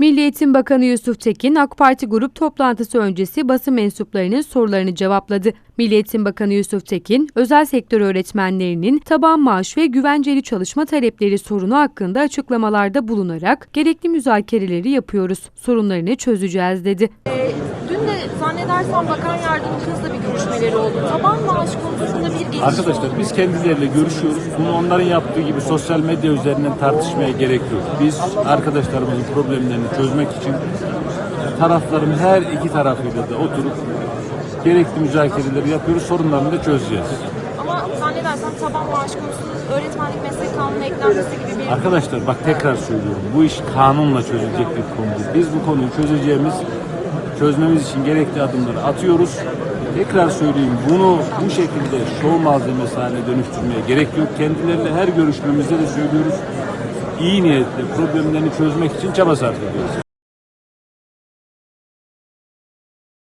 Milli Eğitim Bakanı Yusuf Tekin, AK Parti grup toplantısı öncesi basın mensuplarının sorularını cevapladı. Milli Eğitim Bakanı Yusuf Tekin, özel sektör öğretmenlerinin taban maaş ve güvenceli çalışma talepleri sorunu hakkında açıklamalarda bulunarak gerekli müzakereleri yapıyoruz, sorunlarını çözeceğiz dedi. Zannedersem bakan yardımcınızla bir görüşmeleri oldu. Taban maaş konusunda bir gelişme Arkadaşlar biz kendileriyle görüşüyoruz. Bunu onların yaptığı gibi sosyal medya üzerinden tartışmaya gerek yok. Biz arkadaşlarımızın problemlerini çözmek için tarafların her iki tarafıyla da oturup gerekli müzakereleri yapıyoruz. Sorunlarını da çözeceğiz. Ama zannedersem taban maaş konusunda öğretmenlik meslek kanunu eklenmesi gibi bir... Arkadaşlar bak tekrar söylüyorum. Bu iş kanunla çözülecek bir konu. Biz bu konuyu çözeceğimiz, çözmemiz için gerekli adımları atıyoruz. Tekrar söyleyeyim bunu bu şekilde şov malzemesi haline dönüştürmeye gerek yok. Kendileriyle her görüşmemizde de söylüyoruz. İyi niyetle problemlerini çözmek için çaba sarf ediyoruz.